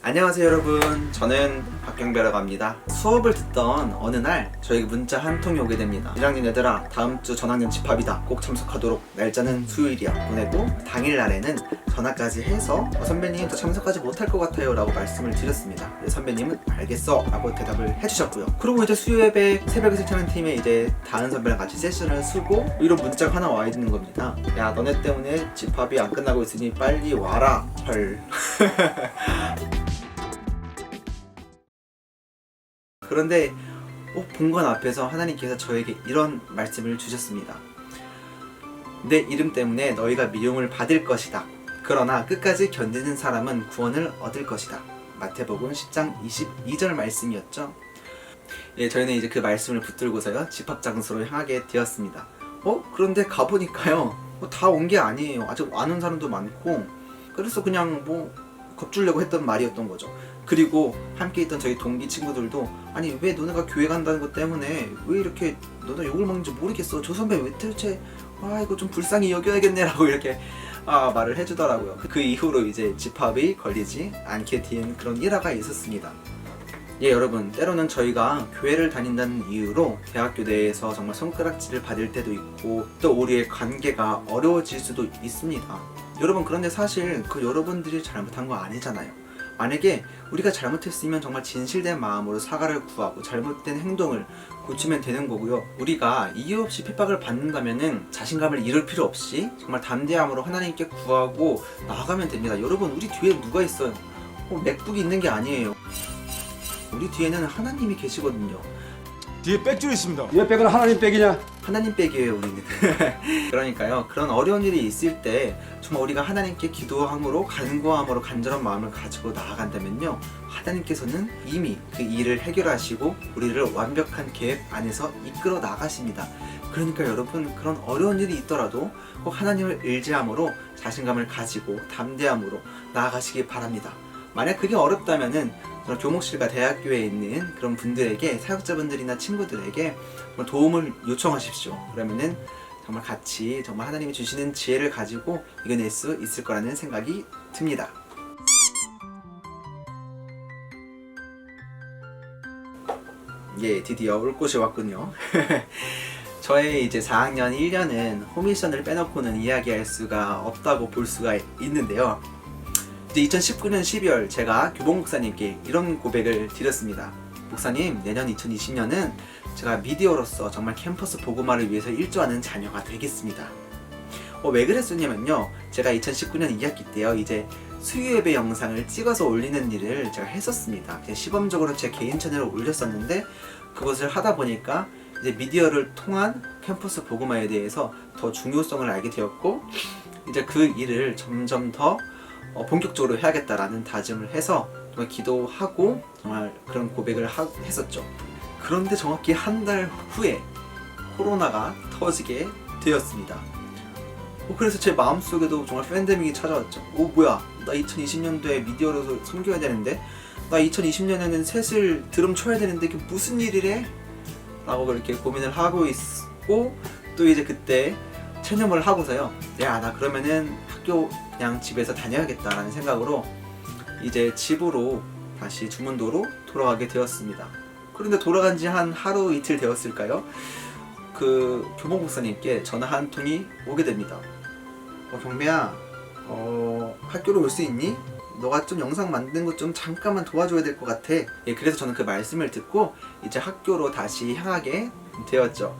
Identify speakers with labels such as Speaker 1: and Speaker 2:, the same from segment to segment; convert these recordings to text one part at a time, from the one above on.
Speaker 1: 안녕하세요 여러분. 저는 박경배라고 합니다. 수업을 듣던 어느 날 저에게 문자 한 통이 오게 됩니다. 1학년 얘들아 다음 주 전학년 집합이다. 꼭 참석하도록. 날짜는 수요일이야. 보내고 당일날에는 전화까지 해서 어, 선배님 저 참석하지 못할 것 같아요 라고 말씀을 드렸습니다. 선배님은 알겠어 라고 대답을 해주셨고요. 그리고 이제 수요 예배 새벽에 설치하는 팀에 이제 다은 선배랑 같이 세션을 쓰고 이런 문자가 하나 와 있는 겁니다. 야 너네 때문에 집합이 안 끝나고 있으니 빨리 와라. 헐 그런데 어, 본관 앞에서 하나님께서 저에게 이런 말씀을 주셨습니다. 내 이름 때문에 너희가 미움을 받을 것이다. 그러나 끝까지 견디는 사람은 구원을 얻을 것이다. 마태복음 10장 22절 말씀이었죠. 예, 저희는 이제 그 말씀을 붙들고서요 집합 장소로 향하게 되었습니다. 어? 그런데 가보니까요 뭐 다온 게 아니에요. 아직 안 온 사람도 많고 그래서 그냥 뭐 겁주려고 했던 말이었던 거죠. 그리고 함께 있던 저희 동기 친구들도 아니 왜 너네가 교회 간다는 것 때문에 왜 이렇게 너네 욕을 먹는지 모르겠어. 저 선배 왜 대체 아 이거 좀 불쌍히 여겨야겠네라고 이렇게 아, 말을 해주더라고요. 그 이후로 이제 집합이 걸리지 않게 된 그런 일화가 있었습니다. 예, 여러분, 때로는 저희가 교회를 다닌다는 이유로 대학교 내에서 정말 손가락질을 받을 때도 있고, 또 우리의 관계가 어려워질 수도 있습니다. 여러분, 그런데 사실 그 여러분들이 잘못한 거 아니잖아요. 만약에 우리가 잘못했으면 정말 진실된 마음으로 사과를 구하고 잘못된 행동을 고치면 되는 거고요. 우리가 이유 없이 핍박을 받는다면은 자신감을 잃을 필요 없이 정말 담대함으로 하나님께 구하고 나아가면 됩니다. 여러분, 우리 뒤에 누가 있어요? 어, 맥북이 있는 게 아니에요. 우리 뒤에는 하나님이 계시거든요.
Speaker 2: 뒤에 백줄 있습니다.
Speaker 3: 왜 백은 하나님 백이냐?
Speaker 1: 하나님 빼기예요 우리는. 그러니까요 그런 어려운 일이 있을 때 정말 우리가 하나님께 기도함으로 간구함으로 간절한 마음을 가지고 나아간다면요 하나님께서는 이미 그 일을 해결하시고 우리를 완벽한 계획 안에서 이끌어 나가십니다. 그러니까 여러분 그런 어려운 일이 있더라도 꼭 하나님을 의지함으로 자신감을 가지고 담대함으로 나아가시기 바랍니다. 만약 그게 어렵다면은 교목실과 대학교에 있는 그런 분들에게 사역자분들이나 친구들에게 정말 도움을 요청하십시오. 그러면은 정말 같이 정말 하나님이 주시는 지혜를 가지고 이겨낼 수 있을 거라는 생각이 듭니다. 예, 드디어 올 곳이 왔군요. 저의 이제 4학년 1년은 호미션을 빼놓고는 이야기할 수가 없다고 볼 수가 있는데요. 이제 2019년 12월 제가 교복 목사님께 이런 고백을 드렸습니다. 목사님, 내년 2020년은 제가 미디어로서 정말 캠퍼스 보고마를 위해서 일조하는 자녀가 되겠습니다. 어, 왜 그랬었냐면요. 제가 2019년 2학기 때요. 이제 수요 예배 영상을 찍어서 올리는 일을 제가 했었습니다. 시범적으로 제 개인 채널에 올렸었는데 그것을 하다 보니까 이제 미디어를 통한 캠퍼스 보고마에 대해서 더 중요성을 알게 되었고 이제 그 일을 점점 더 어, 본격적으로 해야겠다라는 다짐을 해서 정말 기도하고 정말 그런 고백을 하, 했었죠. 그런데 정확히 한 달 후에 코로나가 터지게 되었습니다. 어, 그래서 제 마음속에도 정말 팬데믹이 찾아왔죠. 오 뭐야 나 2020년도에 미디어로서 섬겨야 되는데 나 2020년에는 셋을 드럼 쳐야 되는데 이게 무슨 일이래? 라고 그렇게 고민을 하고 있고 또 이제 그때 체념을 하고서요. 야 나 그러면은 학교 그냥 집에서 다녀야겠다라는 생각으로 이제 집으로 다시 주문도로 돌아가게 되었습니다. 그런데 돌아간 지 한 하루 이틀 되었을까요? 그 교목 목사님께 전화 한 통이 오게 됩니다. 어, 경배야, 어, 학교로 올 수 있니? 너가 좀 영상 만드는 것 좀 잠깐만 도와줘야 될 것 같아. 예, 그래서 저는 그 말씀을 듣고 이제 학교로 다시 향하게 되었죠.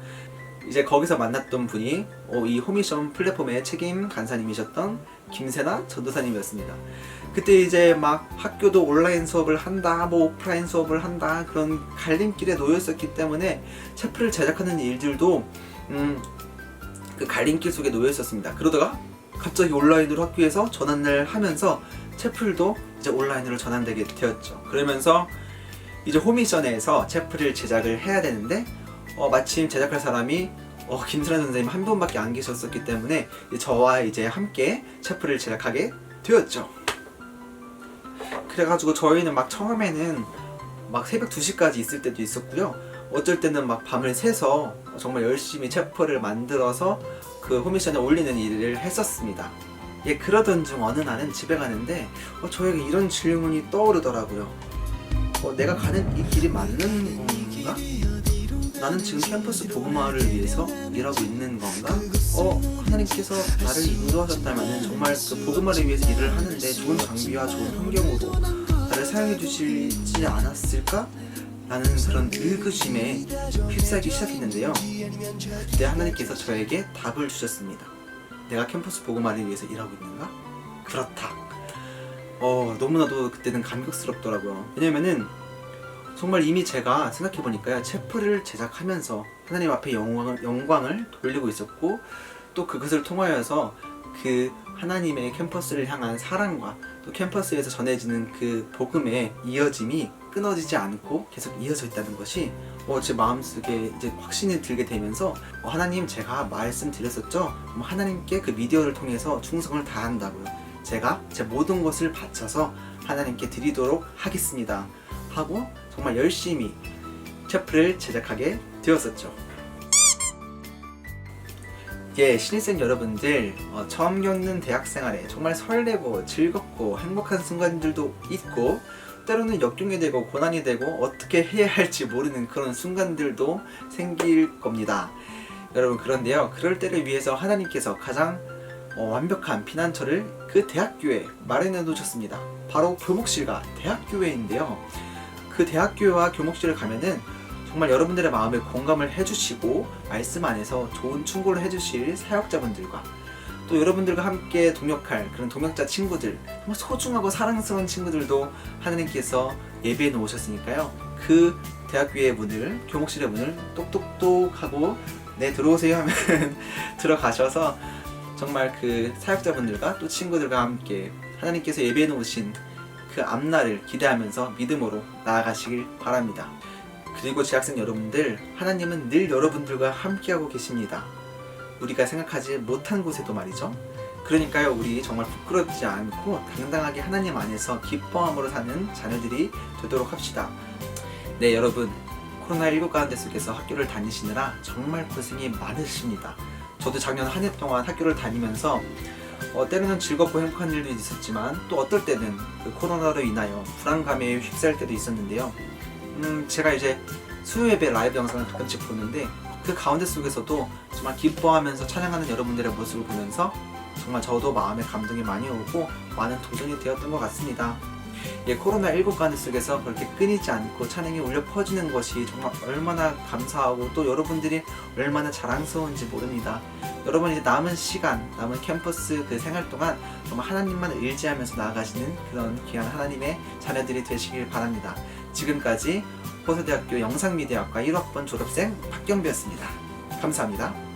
Speaker 1: 이제 거기서 만났던 분이 어, 이 호미션 플랫폼의 책임 간사님이셨던 김세나 전도사님이었습니다. 그때 이제 막 학교도 온라인 수업을 한다, 뭐 오프라인 수업을 한다 그런 갈림길에 놓였었기 때문에 채플을 제작하는 일들도 음, 그 갈림길 속에 놓여 있었습니다. 그러다가 갑자기 온라인으로 학교에서 전환을 하면서 채플도 이제 온라인으로 전환되게 되었죠. 그러면서 이제 호미션에서 채플을 제작을 해야 되는데 어, 마침 제작할 사람이 어, 김슬아 선생님 한 분밖에 안 계셨었기 때문에 저와 이제 함께 채플을 제작하게 되었죠. 그래가지고 저희는 막 처음에는 막 새벽 2시까지 있을 때도 있었고요. 어쩔 때는 막 밤을 새서 정말 열심히 채플을 만들어서 그 호미션에 올리는 일을 했었습니다. 예, 그러던 중 어느 날은 집에 가는데 어, 저에게 이런 질문이 떠오르더라고요. 어, 내가 가는 이 길이 맞는 건가? 나는 지금 캠퍼스 복음화를 위해서 일하고 있는 건가? 어, 하나님께서 나를 인도하셨다면 정말 그 복음화를 위해서 일을 하는데 좋은 장비와 좋은 환경으로 나를 사용해 주시지 않았을까? 라는 그런 의구심에 휩싸이기 시작했는데요. 그때 하나님께서 저에게 답을 주셨습니다. 내가 캠퍼스 복음화를 위해서 일하고 있는가? 그렇다. 어, 너무나도 그때는 감격스럽더라고요. 왜냐면은 정말 이미 제가 생각해 보니까요 체프를 제작하면서 하나님 앞에 영광을, 영광을 돌리고 있었고 또 그것을 통하여서 그 하나님의 캠퍼스를 향한 사랑과 또 캠퍼스에서 전해지는 그 복음의 이어짐이 끊어지지 않고 계속 이어져 있다는 것이 어, 제 마음속에 이제 확신이 들게 되면서 어, 하나님 제가 말씀드렸었죠? 하나님께 그 미디어를 통해서 충성을 다한다고요. 제가 제 모든 것을 바쳐서 하나님께 드리도록 하겠습니다. 하고 정말 열심히 체프를 제작하게 되었었죠. 예, 신입생 여러분들 어, 처음 겪는 대학 생활에 정말 설레고 즐겁고 행복한 순간들도 있고 때로는 역경이 되고 고난이 되고 어떻게 해야 할지 모르는 그런 순간들도 생길 겁니다. 여러분 그런데요, 그럴 때를 위해서 하나님께서 가장 어, 완벽한 피난처를 그 대학교에 마련해 놓으셨습니다. 바로 교목실과 대학교회인데요. 그 대학교와 교목실을 가면은 정말 여러분들의 마음에 공감을 해주시고 말씀 안에서 좋은 충고를 해주실 사역자분들과 또 여러분들과 함께 동역할 그런 동역자 친구들 정말 소중하고 사랑스러운 친구들도 하나님께서 예배해 놓으셨으니까요. 그 대학교의 문을 교목실의 문을 똑똑똑 하고 네 들어오세요 하면 들어가셔서 정말 그 사역자분들과 또 친구들과 함께 하나님께서 예배해 놓으신 그 앞날을 기대하면서 믿음으로 나아가시길 바랍니다. 그리고 재학생 여러분들, 하나님은 늘 여러분들과 함께하고 계십니다. 우리가 생각하지 못한 곳에도 말이죠. 그러니까요, 우리 정말 부끄럽지 않고 당당하게 하나님 안에서 기뻐함으로 사는 자녀들이 되도록 합시다. 네, 여러분. 코로나19 가운데 속에서 학교를 다니시느라 정말 고생이 많으십니다. 저도 작년 한 해 동안 학교를 다니면서 어, 때로는 즐겁고 행복한 일도 있었지만 또 어떨 때는 그 코로나로 인하여 불안감에 휩싸일 때도 있었는데요. 음, 제가 이제 수요 예배 라이브 영상을 가끔씩 보는데 그 가운데 속에서도 정말 기뻐하면서 찬양하는 여러분들의 모습을 보면서 정말 저도 마음에 감동이 많이 오고 많은 도전이 되었던 것 같습니다. 예, 코로나19 가운데 속에서 그렇게 끊이지 않고 찬양이 울려 퍼지는 것이 정말 얼마나 감사하고 또 여러분들이 얼마나 자랑스러운지 모릅니다. 여러분 이제 남은 시간, 남은 캠퍼스 그 생활 동안 정말 하나님만 의지하면서 나아가시는 그런 귀한 하나님의 자녀들이 되시길 바랍니다. 지금까지 호서대학교 영상미디어학과 1학번 졸업생 박경배였습니다. 감사합니다.